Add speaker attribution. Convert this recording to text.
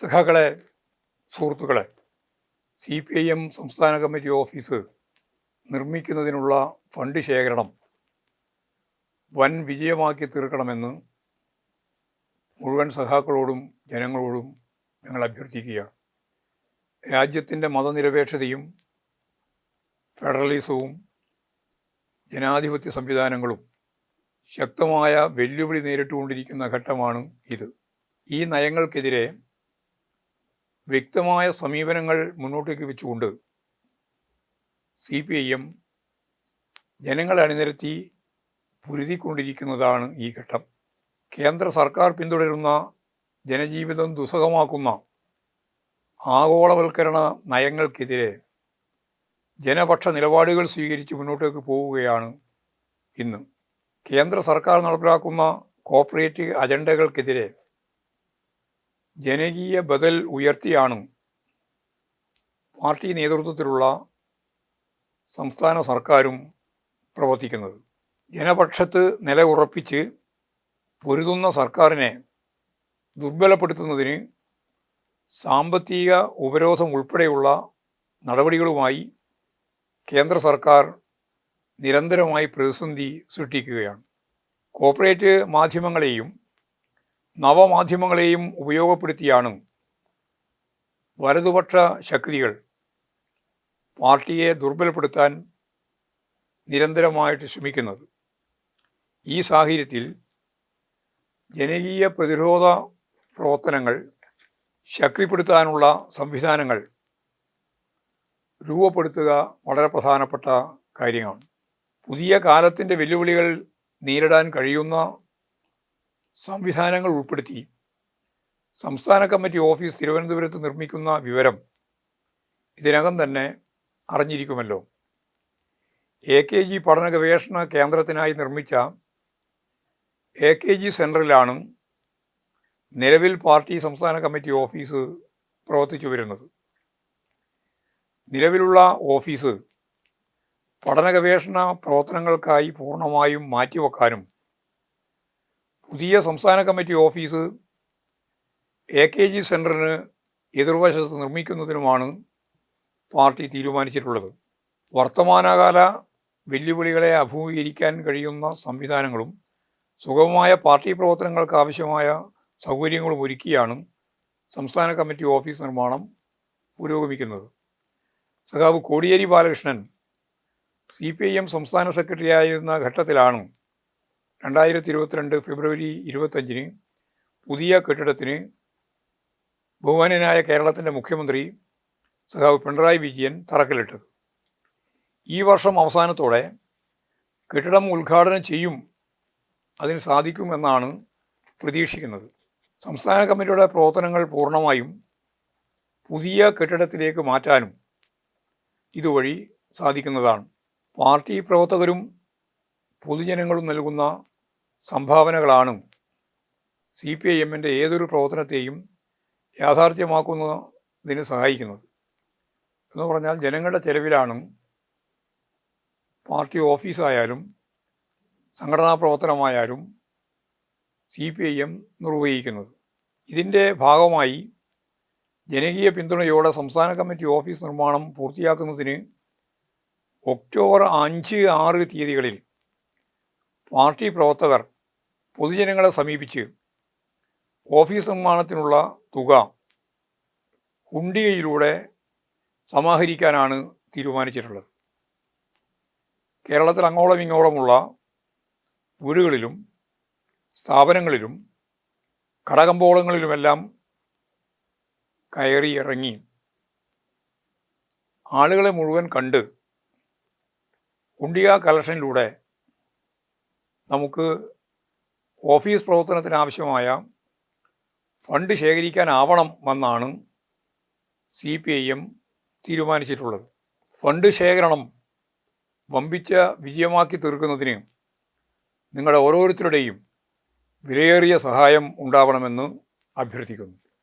Speaker 1: സഖാക്കളെ സുഹൃത്തുക്കളെ C P I M സംസ്ഥാന കമ്മിറ്റി ഓഫീസ് നിർമ്മിക്കുന്നതിനുള്ള ഫണ്ട് ശേഖരണം വൻ വിജയമാക്കി തീർക്കണമെന്ന് മുഴുവൻ സഖാക്കളോടും ജനങ്ങളോടും ഞങ്ങൾ അഭ്യർത്ഥിക്കുകയാണ്. രാജ്യത്തിന്റെ മതനിരപേക്ഷതയും ഫെഡറലിസവും ജനാധിപത്യ സംവിധാനങ്ങളും ശക്തമായ വെല്ലുവിളി നേരിട്ടുകൊണ്ടിരിക്കുന്ന ഘട്ടമാണ് ഇത്. ഈ നയങ്ങൾക്കെതിരെ വ്യക്തമായ സമീപനങ്ങൾ മുന്നോട്ടേക്ക് വെച്ചുകൊണ്ട് സി പി ഐ എം ജനങ്ങളെ അണിനിരത്തി പൊരുതിക്കൊണ്ടിരിക്കുന്നതാണ് ഈ ഘട്ടം. കേന്ദ്ര സർക്കാർ പിന്തുടരുന്ന ജനജീവിതം ദുസ്സഹമാക്കുന്ന ആഗോളവൽക്കരണ നയങ്ങൾക്കെതിരെ ജനപക്ഷ നിലപാടുകൾ സ്വീകരിച്ച് മുന്നോട്ടേക്ക് പോവുകയാണ് ഇന്ന്. കേന്ദ്ര സർക്കാർ നടപ്പിലാക്കുന്ന കോർപ്പറേറ്റ് അജണ്ടകൾക്കെതിരെ ജനകീയ ബദൽ ഉയർത്തിയാണ് പാർട്ടി നേതൃത്വത്തിലുള്ള സംസ്ഥാന സർക്കാരും പ്രവർത്തിക്കുന്നത്. ജനപക്ഷത്ത് നിലയുറപ്പിച്ച് പൊരുതുന്ന സർക്കാരിനെ ദുർബലപ്പെടുത്തുന്നതിന് സാമ്പത്തിക ഉപരോധം ഉൾപ്പെടെയുള്ള നടപടികളുമായി കേന്ദ്ര സർക്കാർ നിരന്തരമായി പ്രതിസന്ധി സൃഷ്ടിക്കുകയാണ്. കോർപ്പറേറ്റ് മാധ്യമങ്ങളെയും നവമാധ്യമങ്ങളെയും ഉപയോഗപ്പെടുത്തിയാണ് വലതുപക്ഷ ശക്തികൾ പാർട്ടിയെ ദുർബലപ്പെടുത്താൻ നിരന്തരമായിട്ട് ശ്രമിക്കുന്നത്. ഈ സാഹചര്യത്തിൽ ജനകീയ പ്രതിരോധ പ്രവർത്തനങ്ങൾ ശക്തിപ്പെടുത്താനുള്ള സംവിധാനങ്ങൾ രൂപപ്പെടുത്തുക വളരെ പ്രധാനപ്പെട്ട കാര്യമാണ്. പുതിയ കാലത്തിന്റെ വെല്ലുവിളികൾ നേരിടാൻ കഴിയുന്ന സംവിധാനങ്ങൾ ഉൾപ്പെടുത്തി. സംസ്ഥാന കമ്മിറ്റി ഓഫീസ് തിരുവനന്തപുരത്ത് നിർമ്മിക്കുന്ന വിവരം ഇതിനകം തന്നെ അറിഞ്ഞിരിക്കുമല്ലോ. എ കെ ജി പഠന ഗവേഷണ കേന്ദ്രത്തിനായി നിർമ്മിച്ച എ കെ ജി സെന്ററിലാണ് നിലവിൽ പാർട്ടി സംസ്ഥാന കമ്മിറ്റി ഓഫീസ് പ്രവർത്തിച്ചു വരുന്നത്. നിലവിലുള്ള ഓഫീസ് പഠന ഗവേഷണ പ്രവർത്തനങ്ങൾക്കായി പൂർണമായും മാറ്റിവെക്കാനും പുതിയ സംസ്ഥാന committee office A K G സെന്ററിന് എതിർവശത്ത് നിർമ്മിക്കുന്നതിനുമാണ് പാർട്ടി തീരുമാനിച്ചിട്ടുള്ളത്. വർത്തമാനകാല വെല്ലുവിളികളെ അഭിമുഖീകരിക്കാൻ കഴിയുന്ന സംവിധാനങ്ങളും സുഗമമായ പാർട്ടി പ്രവർത്തനങ്ങൾക്ക് ആവശ്യമായ സൗകര്യങ്ങളും ഒരുക്കിയാണ് സംസ്ഥാന കമ്മിറ്റി ഓഫീസ് നിർമ്മാണം പുരോഗമിക്കുന്നത്. സഖാവ് Kodiyeri Balakrishnan C P I M സംസ്ഥാന സെക്രട്ടറി ആയിരുന്ന ഘട്ടത്തിലാണ് രണ്ടായിരത്തി ഇരുപത്തിരണ്ട് ഫെബ്രുവരി ഇരുപത്തഞ്ചിന് പുതിയ കെട്ടിടത്തിന് ബഹുമാനനായ കേരളത്തിന്റെ മുഖ്യമന്ത്രി സഖാവ് പിണറായി വിജയൻ തറക്കല്ലിട്ടത്. ഈ വർഷം അവസാനത്തോടെ കെട്ടിടം ഉദ്ഘാടനം ചെയ്യും അതിന് സാധിക്കുമെന്നാണ് പ്രതീക്ഷിക്കുന്നത്. സംസ്ഥാന കമ്മിറ്റിയുടെ പ്രവർത്തനങ്ങൾ പൂർണമായും പുതിയ കെട്ടിടത്തിലേക്ക് മാറ്റാനും ഇതുവഴി സാധിക്കുന്നതാണ്. പാർട്ടി പ്രവർത്തകരും പൊതുജനങ്ങളും നൽകുന്ന സംഭാവനകളാണ് സി പി ഐ എമ്മിന്റെ ഏതൊരു പ്രവർത്തനത്തെയും യാഥാർത്ഥ്യമാക്കുന്നതിന് സഹായിക്കുന്നത്. എന്ന് പറഞ്ഞാൽ ജനങ്ങളുടെ ചെലവിലാണ് പാർട്ടി ഓഫീസായാലും സംഘടനാ പ്രവർത്തനമായാലും സി പി ഐ എം നിർവഹിക്കുന്നത്. ഇതിന്റെ ഭാഗമായി ജനകീയ പിന്തുണയോടെ സംസ്ഥാന കമ്മിറ്റി ഓഫീസ് നിർമ്മാണം പൂർത്തിയാക്കുന്നതിന് ഒക്ടോബർ അഞ്ച് ആറ് തീയതികളിൽ പാർട്ടി പ്രവർത്തകർ പൊതുജനങ്ങളെ സമീപിച്ച് ഓഫീസ് നിർമ്മാണത്തിനുള്ള തുക ഹുണ്ടികയിലൂടെ സമാഹരിക്കാനാണ് തീരുമാനിച്ചിട്ടുള്ളത്. കേരളത്തിൽ അങ്ങോളം ഇങ്ങോളമുള്ള വീടുകളിലും സ്ഥാപനങ്ങളിലും കടകമ്പോളങ്ങളിലുമെല്ലാം കയറി ഇറങ്ങി ആളുകളെ മുഴുവൻ കണ്ട് ഉണ്ടിക കളക്ഷനിലൂടെ നമുക്ക് ഓഫീസ് പ്രവർത്തനത്തിനാവശ്യമായ ഫണ്ട് ശേഖരിക്കാനാവണം എന്നാണ് സി പി ഐ എം തീരുമാനിച്ചിട്ടുള്ളത്. ഫണ്ട് ശേഖരണം വമ്പിച്ച വിജയമാക്കി തീർക്കുന്നതിന് നിങ്ങളുടെ ഓരോരുത്തരുടെയും വിലയേറിയ സഹായം ഉണ്ടാവണമെന്ന് അഭ്യർത്ഥിക്കുന്നു.